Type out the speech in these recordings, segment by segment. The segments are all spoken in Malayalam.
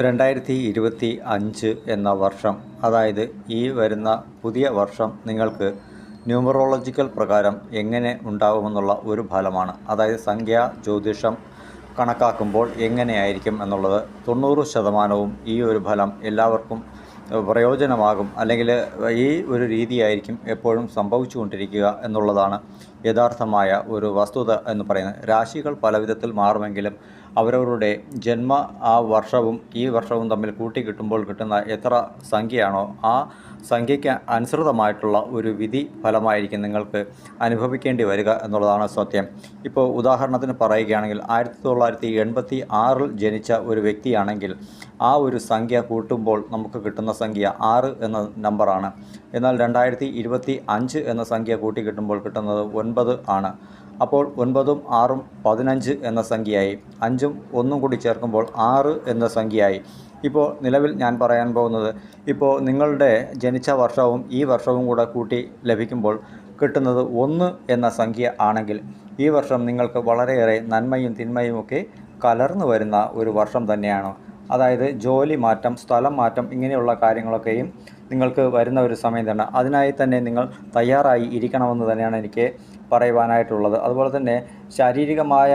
രണ്ടായിരത്തി ഇരുപത്തി അഞ്ച് എന്ന വർഷം അതായത് ഈ വരുന്ന പുതിയ വർഷം നിങ്ങൾക്ക് ന്യൂമറോളജിക്കൽ പ്രകാരം എങ്ങനെ ഉണ്ടാകുമെന്നുള്ള ഒരു ഫലമാണ്. അതായത് സംഖ്യാ ജ്യോതിഷം കണക്കാക്കുമ്പോൾ എങ്ങനെയായിരിക്കും എന്നുള്ളത് തൊണ്ണൂറ് ശതമാനവും ഈ ഒരു ഫലം എല്ലാവർക്കും പ്രയോജനമാകും. അല്ലെങ്കിൽ ഈ ഒരു രീതിയായിരിക്കും എപ്പോഴും സംഭവിച്ചുകൊണ്ടിരിക്കുക എന്നുള്ളതാണ് യഥാർത്ഥമായ ഒരു വസ്തുത എന്ന് പറയുന്നത്. രാശികൾ പല വിധത്തിൽ മാറുമെങ്കിലും അവരവരുടെ ജന്മ ആ വർഷവും ഈ വർഷവും തമ്മിൽ കൂട്ടിക്കിട്ടുമ്പോൾ കിട്ടുന്ന എത്ര സംഖ്യയാണോ ആ സംഖ്യയ്ക്ക് അനുസൃതമായിട്ടുള്ള ഒരു വിധി ഫലമായിരിക്കും നിങ്ങൾക്ക് അനുഭവിക്കേണ്ടി വരിക എന്നുള്ളതാണ് സത്യം. ഇപ്പോൾ ഉദാഹരണത്തിന് പറയുകയാണെങ്കിൽ ആയിരത്തി തൊള്ളായിരത്തി എൺപത്തി ആറിൽ ജനിച്ച ഒരു വ്യക്തിയാണെങ്കിൽ ആ ഒരു സംഖ്യ കൂട്ടുമ്പോൾ നമുക്ക് കിട്ടുന്ന സംഖ്യ ആറ് എന്ന നമ്പറാണ്. എന്നാൽ രണ്ടായിരത്തി ഇരുപത്തി അഞ്ച് എന്ന സംഖ്യ കൂട്ടി കിട്ടുമ്പോൾ കിട്ടുന്നത് ഒൻപത് ആണ്. അപ്പോൾ ഒൻപതും ആറും പതിനഞ്ച് എന്ന സംഖ്യയായി. അഞ്ചും ഒന്നും കൂടി ചേർക്കുമ്പോൾ ആറ് എന്ന സംഖ്യയായി. ഇപ്പോൾ നിലവിൽ ഞാൻ പറയാൻ പോകുന്നത് ഇപ്പോൾ നിങ്ങളുടെ ജനിച്ച വർഷവും ഈ വർഷവും കൂടെ കൂട്ടി ലഭിക്കുമ്പോൾ കിട്ടുന്നത് ഒന്ന് എന്ന സംഖ്യ ആണെങ്കിൽ ഈ വർഷം നിങ്ങൾക്ക് വളരെയേറെ നന്മയും തിന്മയും ഒക്കെ കലർന്നു വരുന്ന ഒരു വർഷം തന്നെയാണ്. അതായത് ജോലി മാറ്റം സ്ഥലം മാറ്റം ഇങ്ങനെയുള്ള കാര്യങ്ങളൊക്കെയും നിങ്ങൾക്ക് വരുന്ന ഒരു സമയം തന്നെ. അതിനായി തന്നെ നിങ്ങൾ തയ്യാറായി ഇരിക്കണമെന്ന് തന്നെയാണ് എനിക്ക് പറയുവാനായിട്ടുള്ളത്. അതുപോലെ തന്നെ ശാരീരികമായ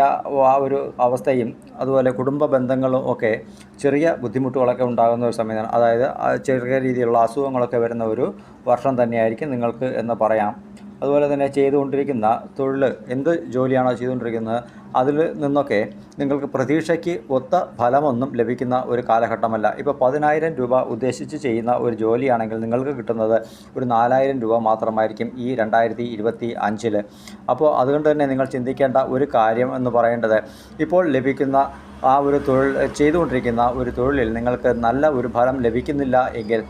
ആ ഒരു അവസ്ഥയും അതുപോലെ കുടുംബ ബന്ധങ്ങളും ഒക്കെ ചെറിയ ബുദ്ധിമുട്ടുകളൊക്കെ ഉണ്ടാകുന്ന ഒരു സമയമാണ്. അതായത് ചെറിയ രീതിയിലുള്ള അസുഖങ്ങളൊക്കെ വരുന്ന ഒരു വർഷം തന്നെയായിരിക്കും നിങ്ങൾക്ക് എന്ന് പറയാം. അതുപോലെ തന്നെ ചെയ്തുകൊണ്ടിരിക്കുന്ന തൊഴിൽ എന്ത് ജോലിയാണോ ചെയ്തുകൊണ്ടിരിക്കുന്നത് അതിൽ നിന്നൊക്കെ നിങ്ങൾക്ക് പ്രതീക്ഷയ്ക്ക് ഒത്ത ഫലമൊന്നും ലഭിക്കുന്ന ഒരു കാലഘട്ടമല്ല. ഇപ്പോൾ പതിനായിരം രൂപ ഉദ്ദേശിച്ച് ചെയ്യുന്ന ഒരു ജോലിയാണെങ്കിൽ നിങ്ങൾക്ക് കിട്ടുന്നത് ഒരു നാലായിരം രൂപ മാത്രമായിരിക്കും ഈ രണ്ടായിരത്തി ഇരുപത്തി അഞ്ചിൽ അപ്പോൾ അതുകൊണ്ട് തന്നെ നിങ്ങൾ ചിന്തിക്കേണ്ട ഒരു കാര്യം എന്ന് പറയേണ്ടത് ഇപ്പോൾ ലഭിക്കുന്ന ആ ഒരു തൊഴിൽ ചെയ്തുകൊണ്ടിരിക്കുന്ന ഒരു തൊഴിലിൽ നിങ്ങൾക്ക് നല്ല ഒരു ഫലം ലഭിക്കുന്നില്ല എങ്കിൽ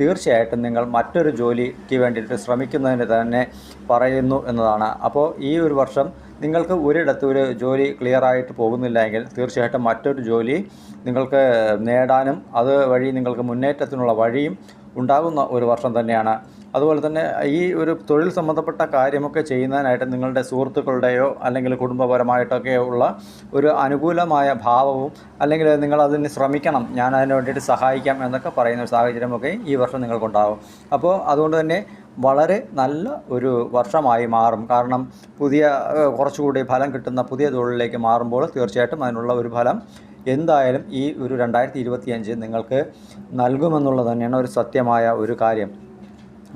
തീർച്ചയായിട്ടും നിങ്ങൾ മറ്റൊരു ജോലിക്ക് വേണ്ടിയിട്ട് ശ്രമിക്കുന്നതിന് തന്നെ പറയുന്നു എന്നതാണ്. അപ്പോൾ ഈ ഒരു വർഷം നിങ്ങൾക്ക് ഒരിടത്ത് ഒരു ജോലി ക്ലിയർ ആയിട്ട് പോകുന്നില്ല എങ്കിൽ തീർച്ചയായിട്ടും മറ്റൊരു ജോലി നിങ്ങൾക്ക് നേടാനും അതുവഴി നിങ്ങൾക്ക് മുന്നേറ്റത്തിനുള്ള വഴിയും ഉണ്ടാകുന്ന ഒരു വർഷം തന്നെയാണ്. അതുപോലെ തന്നെ ഈ ഒരു തൊഴിൽ സംബന്ധപ്പെട്ട കാര്യമൊക്കെ ചെയ്യുന്നതിനായിട്ട് നിങ്ങളുടെ സുഹൃത്തുക്കളുടെയോ അല്ലെങ്കിൽ കുടുംബപരമായിട്ടൊക്കെ ഉള്ള ഒരു അനുകൂലമായ ഭാവവും അല്ലെങ്കിൽ നിങ്ങൾ അതിന് ശ്രമിക്കണം ഞാൻ അതിന് വേണ്ടിയിട്ട് സഹായിക്കാം എന്നൊക്കെ പറയുന്ന ഒരു സാഹചര്യമൊക്കെ ഈ വർഷം നിങ്ങൾക്കുണ്ടാകും. അപ്പോൾ അതുകൊണ്ട് തന്നെ വളരെ നല്ല ഒരു വർഷമായി മാറും. കാരണം പുതിയ കുറച്ചുകൂടി ഫലം കിട്ടുന്ന പുതിയ തൊഴിലിലേക്ക് മാറുമ്പോൾ തീർച്ചയായിട്ടും അതിനുള്ള ഒരു ഫലം എന്തായാലും ഈ ഒരു രണ്ടായിരത്തി നിങ്ങൾക്ക് നൽകുമെന്നുള്ളത് തന്നെയാണ് ഒരു സത്യമായ ഒരു കാര്യം.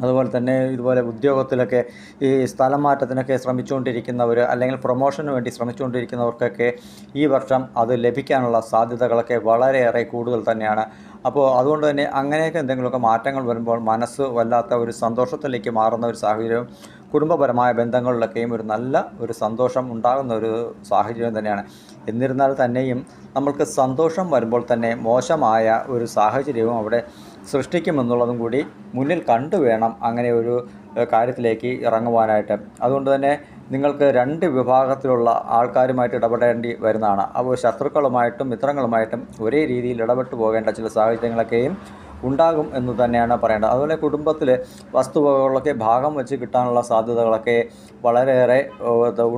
അതുപോലെ തന്നെ ഇതുപോലെ ഉദ്യോഗത്തിലൊക്കെ ഈ സ്ഥലം മാറ്റത്തിനൊക്കെ ശ്രമിച്ചുകൊണ്ടിരിക്കുന്നവർ അല്ലെങ്കിൽ പ്രൊമോഷന് വേണ്ടി ശ്രമിച്ചുകൊണ്ടിരിക്കുന്നവർക്കൊക്കെ ഈ വർഷം അത് ലഭിക്കാനുള്ള സാധ്യതകളൊക്കെ വളരെയേറെ കൂടുതൽ തന്നെയാണ്. അപ്പോൾ അതുകൊണ്ട് തന്നെ അങ്ങനെയൊക്കെ എന്തെങ്കിലുമൊക്കെ മാറ്റങ്ങൾ വരുമ്പോൾ മനസ്സ് വല്ലാത്ത ഒരു സന്തോഷത്തിലേക്ക് മാറുന്ന ഒരു സാഹചര്യവും കുടുംബപരമായ ബന്ധങ്ങളിലൊക്കെയും ഒരു നല്ല ഒരു സന്തോഷം ഉണ്ടാകുന്ന ഒരു സാഹചര്യം തന്നെയാണ്. എന്നിരുന്നാൽ തന്നെയും നമ്മൾക്ക് സന്തോഷം വരുമ്പോൾ തന്നെ മോശമായ ഒരു സാഹചര്യവും അവിടെ സൃഷ്ടിക്കുമെന്നുള്ളതും കൂടി മുന്നിൽ കണ്ടു വേണം അങ്ങനെ ഒരു കാര്യത്തിലേക്ക് ഇറങ്ങുവാനായിട്ട്. അതുകൊണ്ട് തന്നെ നിങ്ങൾക്ക് രണ്ട് വിഭാഗത്തിലുള്ള ആൾക്കാരുമായിട്ട് ഇടപെടേണ്ടി വരുന്നതാണ്. അപ്പോൾ ശത്രുക്കളുമായിട്ടും മിത്രങ്ങളുമായിട്ടും ഒരേ രീതിയിൽ ഇടപെട്ടു പോകേണ്ട ചില സാഹചര്യങ്ങളൊക്കെയും ഉണ്ടാകും എന്ന് തന്നെയാണ് പറയേണ്ടത്. അതുപോലെ കുടുംബത്തിൽ വസ്തുവകകളൊക്കെ ഭാഗം വെച്ച് കിട്ടാനുള്ള സാധ്യതകളൊക്കെ വളരെയേറെ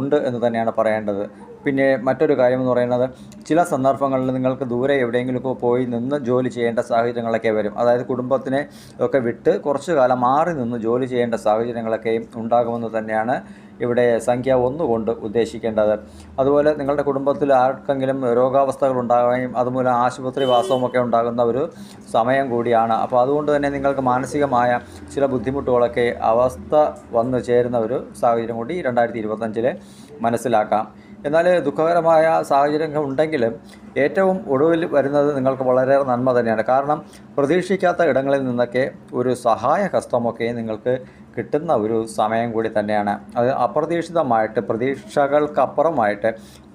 ഉണ്ട് എന്ന് തന്നെയാണ് പറയേണ്ടത്. പിന്നെ മറ്റൊരു കാര്യം എന്ന് പറയുന്നത് ചില സന്ദർഭങ്ങളിൽ നിങ്ങൾക്ക് ദൂരെ എവിടെയെങ്കിലുമൊക്കെ പോയി നിന്ന് ജോലി ചെയ്യേണ്ട സാഹചര്യങ്ങളൊക്കെ വരും. അതായത് കുടുംബത്തിനെ ഒക്കെ വിട്ട് കുറച്ചു കാലം മാറി നിന്ന് ജോലി ചെയ്യേണ്ട സാഹചര്യങ്ങളൊക്കെയും ഉണ്ടാകുമെന്ന് തന്നെയാണ് ഇവിടെ സംഖ്യ ഒന്നുകൊണ്ട് ഉദ്ദേശിക്കേണ്ടത്. അതുപോലെ നിങ്ങളുടെ കുടുംബത്തിൽ ആർക്കെങ്കിലും രോഗാവസ്ഥകൾ ഉണ്ടാകുകയും അതുമൂലം ആശുപത്രി വാസവുമൊക്കെ ഉണ്ടാകുന്ന ഒരു സമയം കൂടിയാണ്. അപ്പോൾ അതുകൊണ്ട് തന്നെ നിങ്ങൾക്ക് മാനസികമായ ചില ബുദ്ധിമുട്ടുകളൊക്കെ അവസ്ഥ വന്നു ചേരുന്ന ഒരു സാഹചര്യം കൂടി രണ്ടായിരത്തി ഇരുപത്തഞ്ചിൽ മനസ്സിലാക്കാം. എന്നാൽ ദുഃഖകരമായ സാഹചര്യങ്ങൾ ഉണ്ടെങ്കിലും ഏറ്റവും ഒടുവിൽ വരുന്നത് നിങ്ങൾക്ക് വളരെ നന്മ തന്നെയാണ്. കാരണം പ്രതീക്ഷിക്കാത്ത ഇടങ്ങളിൽ നിന്നൊക്കെ ഒരു സഹായ ഹസ്തമൊക്കെ നിങ്ങൾക്ക് കിട്ടുന്ന ഒരു സമയം കൂടി തന്നെയാണ്. അത് അപ്രതീക്ഷിതമായിട്ട് പ്രതീക്ഷകൾക്കപ്പുറമായിട്ട്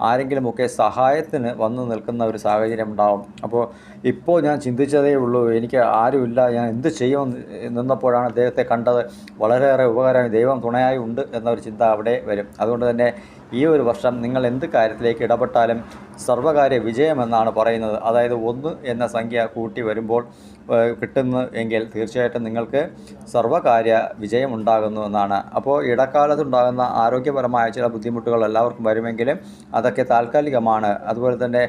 ആരെങ്കിലുമൊക്കെ സഹായത്തിന് വന്നു നിൽക്കുന്ന ഒരു സാഹചര്യം ഉണ്ടാവും. അപ്പോൾ ഇപ്പോൾ ഞാൻ ചിന്തിച്ചതേ ഉള്ളൂ എനിക്ക് ആരുമില്ല ഞാൻ എന്ത് ചെയ്യും നിന്നപ്പോഴാണ് അദ്ദേഹത്തെ കണ്ടത്. വളരെയേറെ ഉപകാരമായി ദൈവം തുണയായി ഉണ്ട് എന്നൊരു ചിന്ത അവിടെ വരും. അതുകൊണ്ട് തന്നെ ഈ ഒരു വർഷം നിങ്ങൾ എന്ത് കാര്യത്തിലേക്ക് ഇടപെട്ടാലും സർവകാര്യ വിജയമെന്നാണ് പറയുന്നത്. അതായത് ഒന്ന് എന്ന സംഖ്യ കൂട്ടി വരുമ്പോൾ കിട്ടുന്നു എങ്കിൽ തീർച്ചയായിട്ടും നിങ്ങൾക്ക് സർവകാര്യ വിജയമുണ്ടാകുന്നു എന്നാണ്. അപ്പോൾ ഇടക്കാലത്തുണ്ടാകുന്ന ആരോഗ്യപരമായ ചില ബുദ്ധിമുട്ടുകൾ എല്ലാവർക്കും വരുമെങ്കിലും അതൊക്കെ താൽക്കാലികമാണ്. അതുപോലെ തന്നെ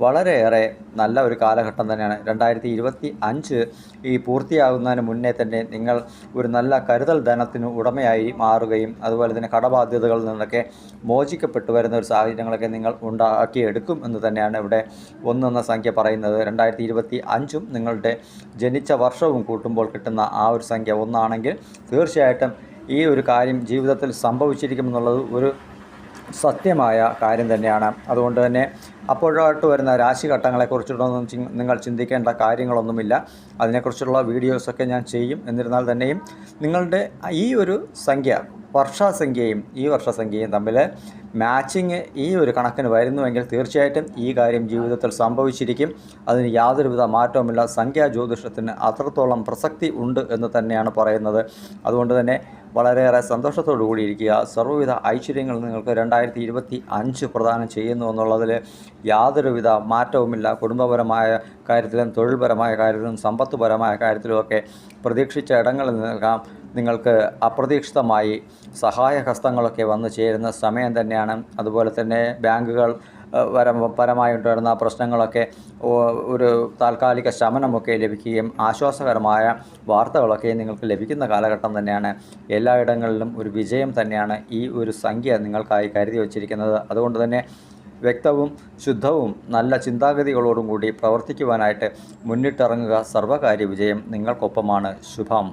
വളരെയേറെ നല്ല ഒരു കാലഘട്ടം തന്നെയാണ്. രണ്ടായിരത്തി ഇരുപത്തി അഞ്ച് ഈ പൂർത്തിയാകുന്നതിന് മുന്നേ തന്നെ നിങ്ങൾ ഒരു നല്ല കരുതൽ ധനത്തിന് ഉടമയായി മാറുകയും അതുപോലെ തന്നെ കടബാധ്യതകളിൽ നിന്നൊക്കെ മോചിക്കപ്പെട്ടു വരുന്ന ഒരു സാഹചര്യങ്ങളൊക്കെ നിങ്ങൾ ഉണ്ടാക്കിയെടുക്കും എന്ന് തന്നെയാണ് ഇവിടെ ഒന്നെന്ന സംഖ്യ പറയുന്നത്. രണ്ടായിരത്തി ഇരുപത്തി അഞ്ചും നിങ്ങളുടെ ജനിച്ച വർഷവും കൂട്ടുമ്പോൾ കിട്ടുന്ന ആ ഒരു സംഖ്യ ഒന്നാണെങ്കിൽ തീർച്ചയായിട്ടും ഈ ഒരു കാര്യം ജീവിതത്തിൽ സംഭവിച്ചിരിക്കുമെന്നുള്ളത് ഒരു സത്യമായ കാര്യം തന്നെയാണ്. അതുകൊണ്ട് തന്നെ അപ്പോഴായിട്ട് വരുന്ന രാശിഘട്ടങ്ങളെക്കുറിച്ചിട്ടൊന്നും നിങ്ങൾ ചിന്തിക്കേണ്ട കാര്യങ്ങളൊന്നുമില്ല. അതിനെക്കുറിച്ചുള്ള വീഡിയോസൊക്കെ ഞാൻ ചെയ്യും. എന്നിരുന്നാൽ തന്നെയും നിങ്ങളുടെ ഈ ഒരു സംഖ്യ വർഷസംഖ്യയും ഈ വർഷസംഖ്യയും തമ്മിൽ മാച്ചിങ് ഈ ഒരു കണക്കിന് വരുന്നുവെങ്കിൽ തീർച്ചയായിട്ടും ഈ കാര്യം ജീവിതത്തിൽ സംഭവിച്ചിരിക്കും. അതിന് യാതൊരുവിധ മാറ്റവുമില്ല. സംഖ്യാ ജ്യോതിഷത്തിന് അത്രത്തോളം പ്രസക്തി ഉണ്ട് എന്ന് തന്നെയാണ് പറയുന്നത്. അതുകൊണ്ട് തന്നെ വളരെയേറെ സന്തോഷത്തോടു കൂടി ഇരിക്കുക സർവവിധ ഐശ്വര്യങ്ങൾ നിങ്ങൾക്ക് രണ്ടായിരത്തി ഇരുപത്തി അഞ്ച് പ്രദാനം ചെയ്യുന്നു എന്നുള്ളതിൽ യാതൊരുവിധ മാറ്റവുമില്ല. കുടുംബപരമായ കാര്യത്തിലും തൊഴിൽപരമായ കാര്യത്തിലും സമ്പത്തുപരമായ കാര്യത്തിലുമൊക്കെ പ്രതീക്ഷിച്ച ഇടങ്ങളിൽ നിൽക്കാം. നിങ്ങൾക്ക് അപ്രതീക്ഷിതമായി സഹായഹസ്തങ്ങളൊക്കെ വന്നു ചേരുന്ന സമയം തന്നെയാണ്. അതുപോലെ തന്നെ ബാങ്കുകൾ ഏഹ്, പരം പരമായിട്ടുണ്ടായിരുന്ന പ്രശ്നങ്ങളൊക്കെ ഒരു താൽക്കാലിക ശമനമൊക്കെ ലഭിക്കുകയും ആശ്വാസകരമായ വാർത്തകളൊക്കെ നിങ്ങൾക്ക് ലഭിക്കുന്ന കാലഘട്ടം തന്നെയാണ്. എല്ലായിടങ്ങളിലും ഒരു വിജയം തന്നെയാണ് ഈ ഒരു സംഖ്യ നിങ്ങൾക്കായി കരുതി വച്ചിരിക്കുന്നത്. അതുകൊണ്ട് തന്നെ വ്യക്തവും ശുദ്ധവും നല്ല ചിന്താഗതികളോടും കൂടി പ്രവർത്തിക്കുവാനായിട്ട് മുന്നിട്ടിറങ്ങുക സർവകാര്യ വിജയം നിങ്ങൾക്കൊപ്പമാണ്. ശുഭം.